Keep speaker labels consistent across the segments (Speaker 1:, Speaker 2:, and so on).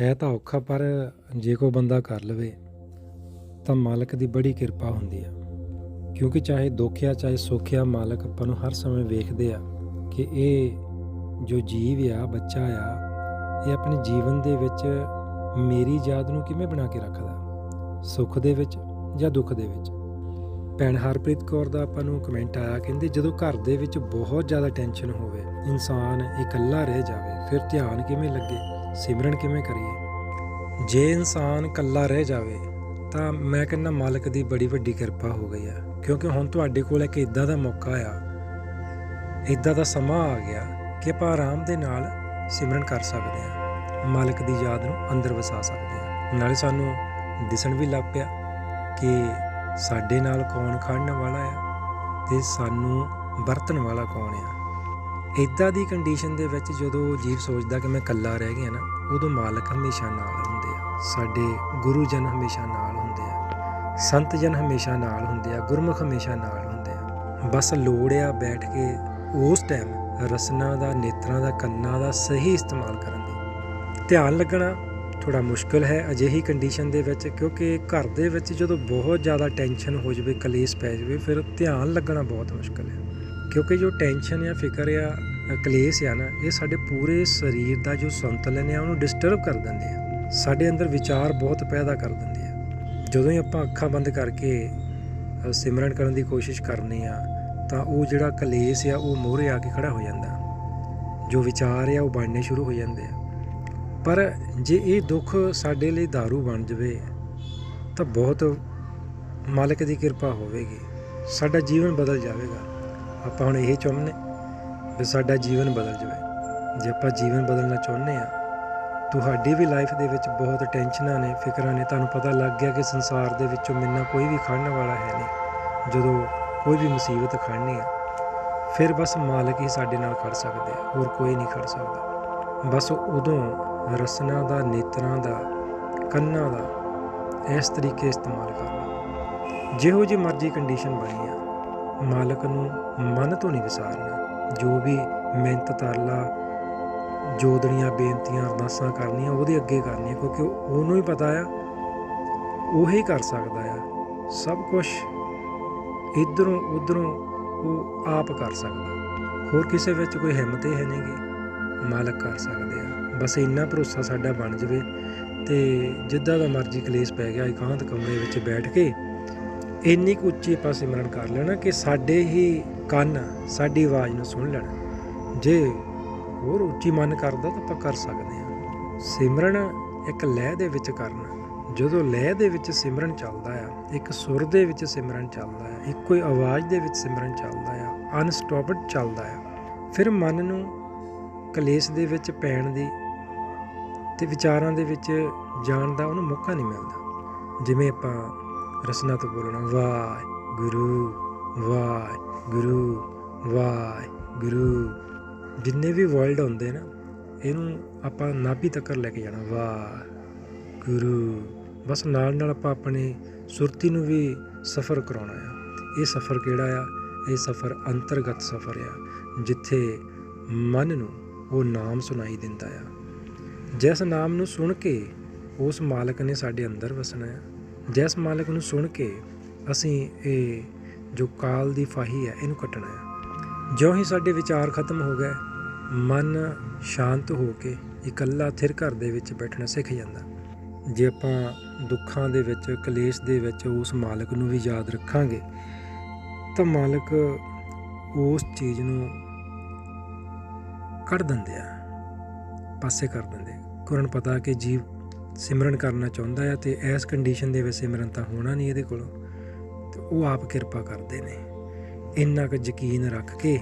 Speaker 1: ਹੈ ਤਾਂ ਔਖਾ, ਪਰ ਜੇ ਕੋ ਬੰਦਾ ਕਰ ਲਵੇ ਤਾਂ ਮਾਲਕ ਦੀ ਬੜੀ ਕਿਰਪਾ ਹੁੰਦੀ ਆ। ਕਿਉਂਕਿ ਚਾਹੇ ਦੁੱਖ ਆ, ਚਾਹੇ ਸੁੱਖ ਆ, ਮਾਲਕ ਆਪਾਂ ਨੂੰ ਹਰ ਸਮੇਂ ਵੇਖਦੇ ਆ ਕਿ ਇਹ ਜੋ ਜੀਵ ਆ, ਬੱਚਾ ਆ, ਇਹ ਆਪਣੇ ਜੀਵਨ ਦੇ ਵਿੱਚ ਮੇਰੀ ਯਾਦ ਨੂੰ ਕਿਵੇਂ ਬਣਾ ਕੇ ਰੱਖਦਾ? ਸੁੱਖ ਦੇ ਵਿੱਚ ਜਾਂ ਦੁੱਖ ਦੇ ਵਿੱਚ? ਭੈਣ ਹਰਪ੍ਰੀਤ ਕੌਰ ਦਾ ਆਪਾਂ ਨੂੰ ਕਮੈਂਟ ਆਇਆ, ਕਹਿੰਦੇ ਜਦੋਂ ਘਰ ਦੇ ਵਿੱਚ ਬਹੁਤ ਜ਼ਿਆਦਾ ਟੈਨਸ਼ਨ ਹੋਵੇ, ਇਨਸਾਨ ਇਕੱਲਾ ਰਹਿ ਜਾਵੇ, ਫਿਰ ਧਿਆਨ ਕਿਵੇਂ ਲੱਗੇ? ਸਿਮਰਨ ਕਿਵੇਂ ਕਰੀਏ? ਜੇ ਇਨਸਾਨ ਇਕੱਲਾ ਰਹਿ ਜਾਵੇ, ਤਾਂ ਮੈਂ ਕਹਿੰਦਾ ਮਾਲਕ ਦੀ ਬੜੀ ਵੱਡੀ ਕਿਰਪਾ ਹੋ ਗਈ ਆ। ਕਿਉਂਕਿ ਹੁਣ ਤੁਹਾਡੇ ਕੋਲ ਇੱਕ ਇਦਾਂ ਦਾ ਮੌਕਾ ਆ ਇਦਾਂ ਦਾ ਸਮਾਂ ਆ ਗਿਆ ਕਿ ਆਪਾਂ ਆਰਾਮ ਦੇ ਨਾਲ ਸਿਮਰਨ ਕਰ ਸਕਦੇ ਆ। ਮਾਲਕ ਦੀ ਯਾਦ ਨੂੰ ਅੰਦਰ ਵਸਾ ਸਕਦੇ ਆ। ਨਾਲੇ ਸਾਨੂੰ ਦਿਸਣ ਵੀ ਲੱਗ ਪਿਆ ਕਿ ਸਾਡੇ ਨਾਲ ਕੌਣ ਖੜਨ ਵਾਲਾ ਆ ਤੇ ਸਾਨੂੰ ਵਰਤਣ ਵਾਲਾ ਕੌਣ ਆ। ਇਦਾਂ ਦੀ ਕੰਡੀਸ਼ਨ ਦੇ ਵਿੱਚ ਜਦੋਂ ਜੀਵ ਸੋਚਦਾ ਕਿ ਮੈਂ ਇਕੱਲਾ ਰਹਿ ਗਿਆ ਨਾ, ਉਦੋਂ ਮਾਲਕ ਹਮੇਸ਼ਾ ਨਾਲ ਹੁੰਦੇ ਆ। ਸਾਡੇ ਗੁਰੂ ਜਨ ਹਮੇਸ਼ਾ ਨਾਲ ਹੁੰਦੇ ਆ। ਸੰਤ ਜਨ ਹਮੇਸ਼ਾ ਨਾਲ ਹੁੰਦੇ ਆ। ਗੁਰਮੁਖ ਹਮੇਸ਼ਾ ਨਾਲ ਹੁੰਦੇ ਆ। ਬਸ ਲੋੜ ਆ ਬੈਠ ਕੇ ਉਸ ਟਾਈਮ ਰਸਨਾ ਦਾ, ਨੇਤਰਾਂ ਦਾ, ਕੰਨਾਂ ਦਾ ਸਹੀ ਇਸਤੇਮਾਲ ਕਰਨ ਦੀ। ਧਿਆਨ ਲੱਗਣਾ ਥੋੜਾ ਮੁਸ਼ਕਲ ਹੈ ਅਜਿਹੀ ਕੰਡੀਸ਼ਨ ਦੇ ਵਿੱਚ, ਕਿਉਂਕਿ ਘਰ ਦੇ ਵਿੱਚ ਜਦੋਂ ਬਹੁਤ ਜ਼ਿਆਦਾ ਟੈਨਸ਼ਨ ਹੋ ਜਾਵੇ, ਕਲੇਸ਼ ਪੈ ਜਾਵੇ, ਫਿਰ ਧਿਆਨ ਲੱਗਣਾ ਬਹੁਤ ਮੁਸ਼ਕਲ ਹੈ। ਕਿਉਂਕਿ ਜੋ ਟੈਨਸ਼ਨ ਜਾਂ ਫਿਕਰ ਆ ਕਲੇਸ਼ ਆ ਨਾ, ਇਹ ਸਾਡੇ ਪੂਰੇ ਸਰੀਰ ਦਾ ਜੋ ਸੰਤੁਲਨ ਆ, ਉਹਨੂੰ ਡਿਸਟਰਬ ਕਰ ਦਿੰਦੇ ਆ। ਸਾਡੇ ਅੰਦਰ ਵਿਚਾਰ ਬਹੁਤ ਪੈਦਾ ਕਰ ਦਿੰਦੇ ਆ। ਜਦੋਂ ਹੀ ਆਪਾਂ ਅੱਖਾਂ ਬੰਦ ਕਰਕੇ ਸਿਮਰਨ ਕਰਨ ਦੀ ਕੋਸ਼ਿਸ਼ ਕਰਨੀ ਆ, ਤਾਂ ਉਹ ਜਿਹੜਾ ਕਲੇਸ਼ ਆ, ਉਹ ਮੋਹਰੇ ਆ ਕੇ ਖੜਾ ਹੋ ਜਾਂਦਾ। ਜੋ ਵਿਚਾਰ ਆ, ਉਹ ਬਣਨੇ ਸ਼ੁਰੂ ਹੋ ਜਾਂਦੇ ਆ। ਪਰ ਜੇ ਇਹ ਦੁੱਖ ਸਾਡੇ ਲਈ दारू ਬਣ ਜਵੇ, ਤਾਂ ਬਹੁਤ ਮਾਲਕ ਦੀ ਕਿਰਪਾ ਹੋਵੇਗੀ। ਸਾਡਾ ਜੀਵਨ ਬਦਲ ਜਾਵੇਗਾ। ਆਪਾਂ ਹੁਣ ਇਹ ਚਾਹੁੰਦੇ ਵੀ ਸਾਡਾ ਜੀਵਨ ਬਦਲ ਜਾਵੇ। ਜੇ ਆਪਾਂ ਜੀਵਨ ਬਦਲਣਾ ਚਾਹੁੰਦੇ ਆ ਤੁਹਾਡੀ ਵੀ ਲਾਈਫ ਦੇ ਵਿੱਚ ਬਹੁਤ ਟੈਨਸ਼ਨਾਂ ਨੇ, ਫਿਕਰਾਂ ਨੇ। ਤੁਹਾਨੂੰ ਪਤਾ ਲੱਗ ਗਿਆ ਕਿ ਸੰਸਾਰ ਦੇ ਵਿੱਚੋਂ ਮਿਲਣਾ ਕੋਈ ਵੀ ਖੜਨ ਵਾਲਾ ਹੈ ਨਹੀਂ। ਜਦੋਂ ਕੋਈ ਵੀ ਮੁਸੀਬਤ ਖੜਨੀ ਆ, ਫਿਰ ਬਸ ਮਾਲਕ ਹੀ ਸਾਡੇ ਨਾਲ ਖੜ ਸਕਦੇ ਆ, ਹੋਰ ਕੋਈ ਨਹੀਂ ਖੜ ਸਕਦਾ। ਬਸ ਉਦੋਂ ਰਸਨਾ ਦਾ, ਨੇਤਰਾਂ ਦਾ, ਕੰਨਾਂ ਦਾ ਇਸ ਤਰੀਕੇ ਇਸਤੇਮਾਲ ਕਰਨਾ। ਜਿਹੋ ਜੀ ਮਰਜ਼ੀ ਕੰਡੀਸ਼ਨ ਬਣੀ ਆ ਮਾਲਕ ਨੂੰ ਮਨ ਤੋਂ ਨਹੀਂ ਵਿਸਾਰਨਾ। ਜੋ ਵੀ ਮਿਹਨਤ ਤਰਲਾ ਜੋਦੜੀਆਂ, ਬੇਨਤੀਆਂ, ਅਰਦਾਸਾਂ ਕਰਨੀਆਂ, ਉਹਦੇ ਅੱਗੇ ਕਰਨੀਆਂ, ਕਿਉਂਕਿ ਉਹਨੂੰ ਹੀ ਪਤਾ ਆ, ਉਹੀ ਕਰ ਸਕਦਾ ਆ। ਸਭ ਕੁਝ ਇਧਰੋਂ, ਉਧਰੋਂ ਉਹ ਆਪ ਕਰ ਸਕਦਾ। ਹੋਰ ਕਿਸੇ ਵਿੱਚ ਕੋਈ ਹਿੰਮਤ ਹੀ ਹੈ ਨਹੀਂਗੀ ਮਾਲਕ ਕਰ ਸਕਦੇ ਆ। ਬਸ ਇੰਨਾ ਭਰੋਸਾ ਸਾਡਾ ਬਣ ਜਵੇ ਤੇ ਜਿੱਦਾਂ ਦਾ ਮਰਜ਼ੀ ਕਲੇਸ਼ ਪੈ ਗਿਆ, ਇਕਾਂਤ ਕਮਰੇ ਵਿੱਚ ਬੈਠ ਕੇ ਇੰਨੀ ਕੁ ਉੱਚੀ ਆਪਾਂ ਸਿਮਰਨ ਕਰ ਲੈਣਾ ਕਿ ਸਾਡੇ ਹੀ ਕੰਨ ਸਾਡੀ ਆਵਾਜ਼ ਨੂੰ ਸੁਣ ਲੈਣ। ਜੇ ਹੋਰ ਉੱਚੀ ਮਨ ਕਰਦਾ ਤਾਂ ਆਪਾਂ ਕਰ ਸਕਦੇ ਹਾਂ। ਸਿਮਰਨ ਇੱਕ ਲਹਿ ਦੇ ਵਿੱਚ ਕਰਨਾ। ਜਦੋਂ ਲਹਿ ਦੇ ਵਿੱਚ ਸਿਮਰਨ ਚੱਲਦਾ ਆ, ਇੱਕ ਸੁਰ ਦੇ ਵਿੱਚ ਸਿਮਰਨ ਚੱਲਦਾ ਆ, ਇੱਕੋ ਹੀ ਆਵਾਜ਼ ਦੇ ਵਿੱਚ ਸਿਮਰਨ ਚੱਲਦਾ ਆ ਅਨਸਟਾਪਡ ਚੱਲਦਾ ਆ, ਫਿਰ ਮਨ ਨੂੰ ਕਲੇਸ਼ ਦੇ ਵਿੱਚ, ਪੈਣ ਦੀ ਤੇ ਵਿਚਾਰਾਂ ਦੇ ਵਿੱਚ ਜਾਣ ਦਾ ਉਹਨੂੰ ਮੌਕਾ ਨਹੀਂ ਮਿਲਦਾ। ਜਿਵੇਂ ਆਪਾਂ ਰਸਨਾ ਤੋਂ ਬੋਲਣਾ ਵਾਹਿ ਗੁਰੂ ਵਾਹਿ ਗੁਰੂ ਵਾਹਿ ਗੁਰੂ ਜਿੰਨੇ ਵੀ ਵਰਲਡ ਹੁੰਦੇ ਨਾ ਇਹਨੂੰ ਆਪਾਂ ਨਾਭੀ ਤੱਕ ਲੈ ਕੇ ਜਾਣਾ ਵਾਹਿ ਗੁਰੂ ਬਸ ਨਾਲ ਨਾਲ ਆਪਾਂ ਆਪਣੇ ਸੁਰਤੀ ਨੂੰ ਵੀ ਸਫ਼ਰ ਕਰਾਉਣਾ ਆ ਇਹ ਸਫ਼ਰ ਕਿਹੜਾ ਆ ਇਹ ਸਫ਼ਰ ਅੰਤਰਗਤ ਸਫ਼ਰ ਆ ਜਿੱਥੇ ਮਨ ਨੂੰ ਉਹ ਨਾਮ ਸੁਣਾਈ ਦਿੰਦਾ ਆ ਜਿਸ ਨਾਮ ਨੂੰ ਸੁਣ ਕੇ ਉਸ ਮਾਲਕ ਨੇ ਸਾਡੇ ਅੰਦਰ ਵਸਣਾ ਆ ਜਿਸ ਮਾਲਕ ਨੂੰ ਸੁਣ ਕੇ ਅਸੀਂ ਇਹ ਜੋ ਕਾਲ ਦੀ ਫਾਹੀ ਹੈ, ਇਹਨੂੰ ਕੱਟਣਾ ਹੈ। ਜਿਉਂ ਹੀ ਸਾਡੇ ਵਿਚਾਰ ਖਤਮ ਹੋ ਗਏ, ਮਨ ਸ਼ਾਂਤ ਹੋ ਕੇ ਇਕੱਲਾ ਥਿਰ ਘਰ ਦੇ ਵਿੱਚ ਬੈਠਣਾ ਸਿੱਖ ਜਾਂਦਾ। ਜੇ ਆਪਾਂ ਦੁੱਖਾਂ ਦੇ ਵਿੱਚ, ਕਲੇਸ਼ ਦੇ ਵਿੱਚ ਉਸ ਮਾਲਕ ਨੂੰ ਵੀ ਯਾਦ ਰੱਖਾਂਗੇ, ਤਾਂ ਮਾਲਕ ਉਸ ਚੀਜ਼ ਨੂੰ ਕੱਢ ਦਿੰਦੇ ਆ, ਪਾਸੇ ਕਰ ਦਿੰਦੇ ਕੁਰਨ ਪਤਾ ਕਿ ਜੀਵ ਸਿਮਰਨ ਕਰਨਾ ਚਾਹੁੰਦਾ ਹੈ ਤੇ ਇਸ ਕੰਡੀਸ਼ਨ ਦੇ ਵਿੱਚ ਸਿਮਰਨ ਤਾਂ ਹੋਣਾ ਨਹੀਂ ਇਹਦੇ ਕੋਲੋਂ। ਤੇ ਉਹ ਆਪ ਕਿਰਪਾ ਕਰਦੇ ਨੇ। ਇੰਨਾ ਕੁ ਯਕੀਨ ਰੱਖ ਕੇ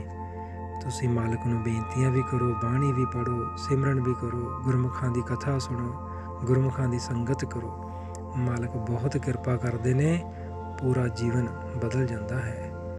Speaker 1: ਤੁਸੀਂ ਮਾਲਕ ਨੂੰ ਬੇਨਤੀਆਂ ਵੀ ਕਰੋ, ਬਾਣੀ ਵੀ ਪੜੋ ਸਿਮਰਨ ਵੀ ਕਰੋ, ਗੁਰਮੁਖਾਂ ਦੀ ਕਥਾ ਸੁਣੋ, ਗੁਰਮੁਖਾਂ ਦੀ ਸੰਗਤ ਕਰੋ। ਮਾਲਕ ਬਹੁਤ ਕਿਰਪਾ ਕਰਦੇ ਨੇ, ਪੂਰਾ ਜੀਵਨ ਬਦਲ ਜਾਂਦਾ ਹੈ।